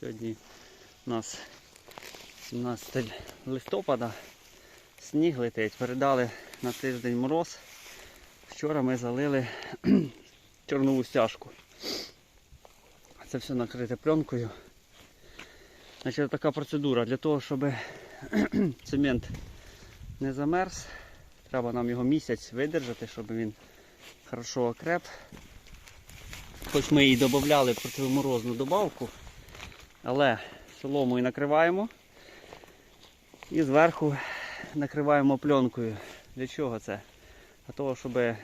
Сьогодні у нас 17 листопада, сніг летить, передали на тиждень мороз. Вчора ми залили чорнову стяжку. Це все накрите пленкою. Значить, така процедура. Для того, щоб цемент не замерз, треба нам його місяць видержати, щоб він хорошо окреп. Хоч ми і додавали противоморозну добавку, але соломою накриваємо і зверху накриваємо пленкою. Для чого це? Для того, щоб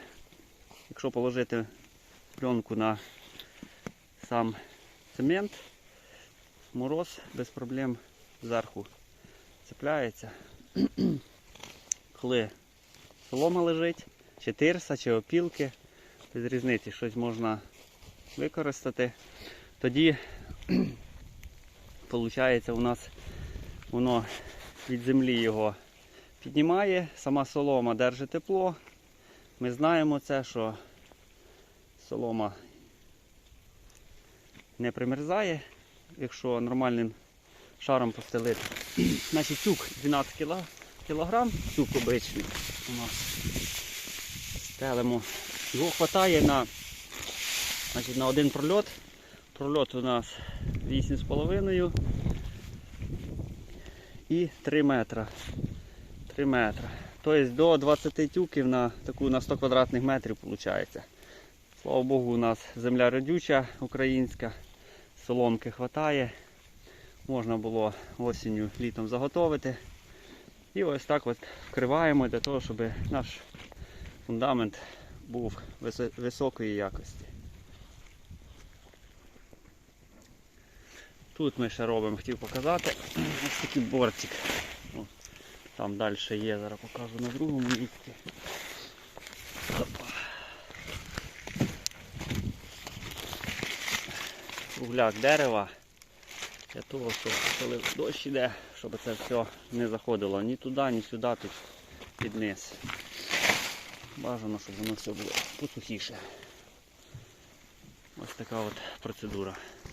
якщо положити пленку на сам цемент, мороз без проблем зверху цепляється. Коли солома лежить, чи тирса, чи опілки, без різниці щось можна використати, тоді виходить у нас воно від землі його піднімає, сама солома держить тепло. Ми знаємо це, що солома не примерзає, якщо нормальним шаром постелити. Значить цук 12 кіла- кілограм, цук обичний у нас. Стелимо. Його вистачає на, значить, на один прольот. Прольот у нас 8,5 і 3 метра. 3 метра. Тобто до 20 тюків на таку на 100 квадратних метрів виходить. Слава Богу, у нас земля родюча українська, соломки вистачає. Можна було осінню літом заготовити. І ось так от вкриваємо для того, щоб наш фундамент був високої якості. Тут ми ще робимо, хотів показати, ось такий бортик. О, Там далі є, зараз покажу на другому місці. Кругляк дерева для того, щоб коли дощ іде, щоб це все не заходило ні туди, ні сюди, тут під низ. Бажано, щоб воно все було посухіше. Ось така от процедура.